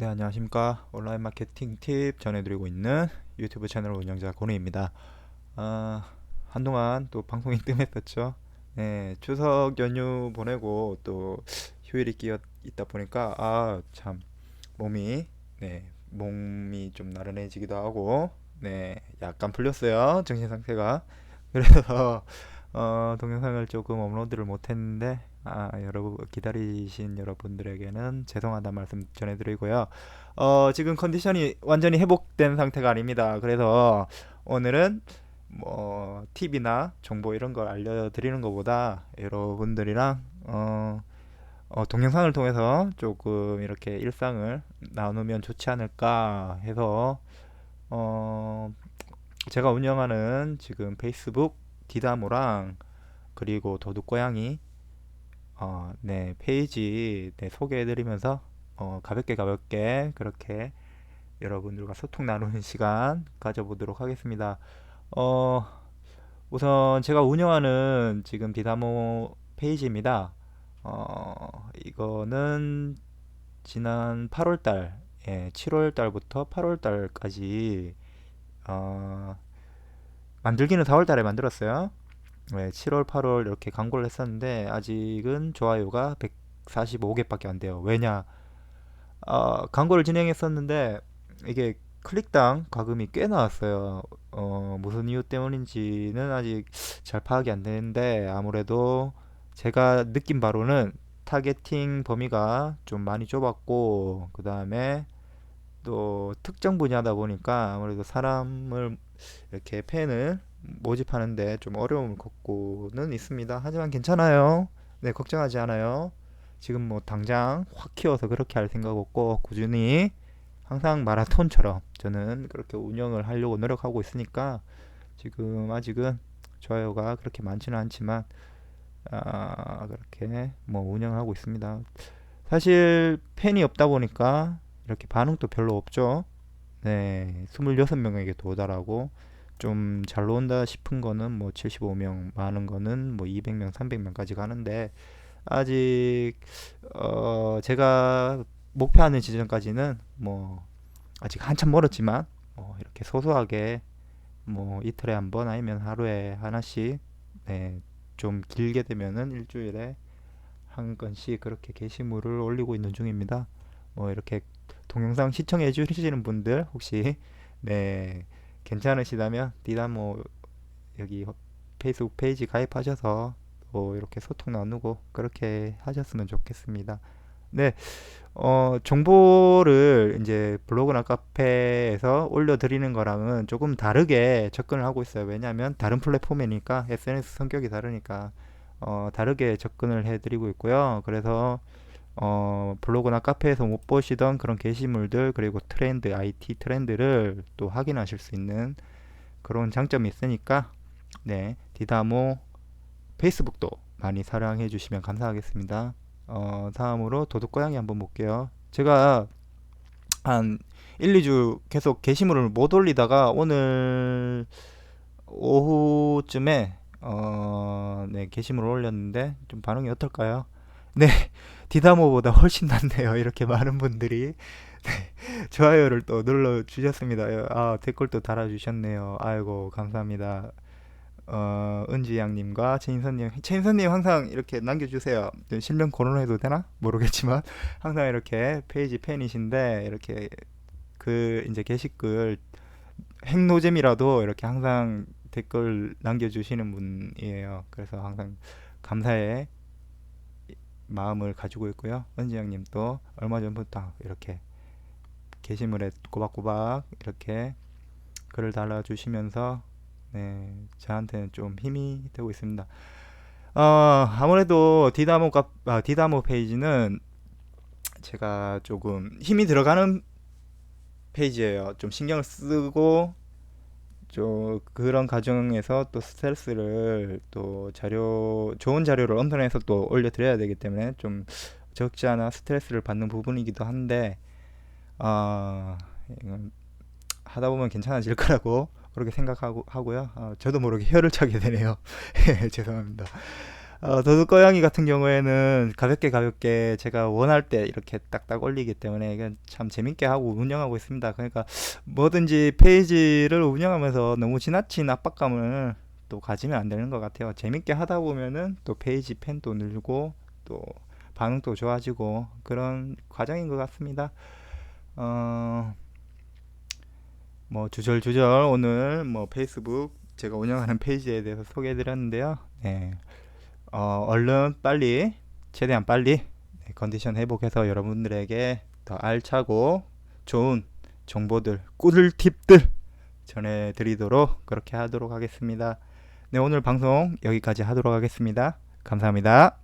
네, 안녕하십니까. 온라인 마케팅 팁 전해드리고 있는 유튜브 채널 운영자 고뇌입니다. 아, 한동안 또 방송이 뜸했었죠. 네, 추석 연휴 보내고 또 휴일이 끼어 있다 보니까 아, 참 몸이 네, 몸이 좀 나른해지기도 하고 네, 약간 풀렸어요. 정신 상태가. 그래서 어, 동영상을 조금 업로드를 못 했는데 아, 여러분 기다리신 여러분들에게는 죄송하다 말씀 전해드리고요. 어, 지금 컨디션이 완전히 회복된 상태가 아닙니다. 그래서 오늘은 뭐 팁이나 정보 이런 걸 알려드리는 것보다 여러분들이랑 어, 어, 동영상을 통해서 조금 이렇게 일상을 나누면 좋지 않을까 해서 어, 제가 운영하는 지금 페이스북 디다모랑 그리고 도둑고양이 어, 네, 페이지 네, 소개해드리면서 어, 가볍게 가볍게 그렇게 여러분들과 소통 나누는 시간 가져보도록 하겠습니다. 어, 우선 제가 운영하는 지금 디다모 페이지입니다. 어, 이거는 지난 8월 달, 예, 7월 달부터 8월 달까지 어, 만들기는 4월 달에 만들었어요. 네, 7월, 8월 이렇게 광고를 했었는데 아직은 좋아요가 145개밖에 안 돼요. 왜냐? 어, 광고를 진행했었는데 이게 클릭당 과금이 꽤 나왔어요. 어, 무슨 이유 때문인지는 아직 잘 파악이 안 되는데 아무래도 제가 느낀 바로는 타겟팅 범위가 좀 많이 좁았고 그 다음에 또 특정 분야다 보니까 아무래도 사람을 이렇게 팬을 모집하는데 좀 어려움을 겪고는 있습니다. 하지만 괜찮아요. 네, 걱정하지 않아요. 지금 뭐 당장 확 키워서 그렇게 할 생각 없고 꾸준히 항상 마라톤처럼 저는 그렇게 운영을 하려고 노력하고 있으니까 지금 아직은 좋아요가 그렇게 많지는 않지만 아, 그렇게 뭐 운영하고 있습니다. 사실 팬이 없다 보니까 이렇게 반응도 별로 없죠. 네, 26명에게 도달하고 좀 잘 나온다 싶은 거는 뭐 75명, 많은 거는 뭐 200명, 300명까지 가는데 아직 어 제가 목표하는 지점까지는 뭐 아직 한참 멀었지만 뭐 이렇게 소소하게 뭐 이틀에 한 번 아니면 하루에 하나씩 네, 좀 길게 되면은 일주일에 한 건씩 그렇게 게시물을 올리고 있는 중입니다. 뭐 이렇게 동영상 시청해 주시는 분들 혹시 네 괜찮으시다면 디다모 여기 페이스북 페이지 가입하셔서 또 이렇게 소통 나누고 그렇게 하셨으면 좋겠습니다. 네, 어, 정보를 이제 블로그나 카페에서 올려드리는 거랑은 조금 다르게 접근을 하고 있어요. 왜냐하면 다른 플랫폼이니까 SNS 성격이 다르니까 어, 다르게 접근을 해드리고 있고요. 그래서 어, 블로그나 카페에서 못 보시던 그런 게시물들 그리고 트렌드, IT 트렌드를 또 확인하실 수 있는 그런 장점이 있으니까 네, 디다모 페이스북도 많이 사랑해 주시면 감사하겠습니다. 어, 다음으로 도둑고양이 한번 볼게요. 제가 한 1, 2주 계속 게시물을 못 올리다가 오늘 오후쯤에 어, 네, 게시물을 올렸는데 좀 반응이 어떨까요? 네, 디다모보다 훨씬 낫네요. 이렇게 많은 분들이 네, 좋아요를 또 눌러 주셨습니다. 아, 댓글도 달아 주셨네요. 아이고, 감사합니다. 어, 은지 양님과 최인선님, 최인선님 항상 이렇게 남겨주세요. 실명 거론해도 되나? 모르겠지만 항상 이렇게 페이지 팬이신데 이렇게 그 이제 게시글 핵노잼이라도 이렇게 항상 댓글 남겨주시는 분이에요. 그래서 항상 감사의 마음을 가지고 있고요. 은지양님 또 얼마 전부터 이렇게 게시물에 꼬박꼬박 이렇게 글을 달아주시면서 네, 저한테는 좀 힘이 되고 있습니다. 어, 아무래도 디다모 가, 아, 디다모 페이지는 제가 조금 힘이 들어가는 페이지예요. 좀 신경을 쓰고 좀 그런 과정에서 또 스트레스를 또 자료 좋은 자료를 엄선해서 또 올려드려야 되기 때문에 좀 적지 않아 스트레스를 받는 부분이기도 한데 아 이건 하다 보면 괜찮아질 거라고 그렇게 생각하고 하고요. 아, 저도 모르게 혀를 차게 되네요. 죄송합니다. 어, 도둑고양이 같은 경우에는 가볍게 가볍게 제가 원할 때 이렇게 딱딱 올리기 때문에 이건 참 재밌게 하고 운영하고 있습니다. 그러니까 뭐든지 페이지를 운영하면서 너무 지나친 압박감을 또 가지면 안 되는 것 같아요. 재밌게 하다 보면은 또 페이지 팬도 늘고 또 반응도 좋아지고 그런 과정인 것 같습니다. 어, 뭐 주절주절 오늘 뭐 페이스북 제가 운영하는 페이지에 대해서 소개해 드렸는데요. 네. 어, 얼른 빨리 최대한 빨리 네, 컨디션 회복해서 여러분들에게 더 알차고 좋은 정보들, 꿀팁들 전해드리도록 그렇게 하도록 하겠습니다. 네, 오늘 방송 여기까지 하도록 하겠습니다. 감사합니다.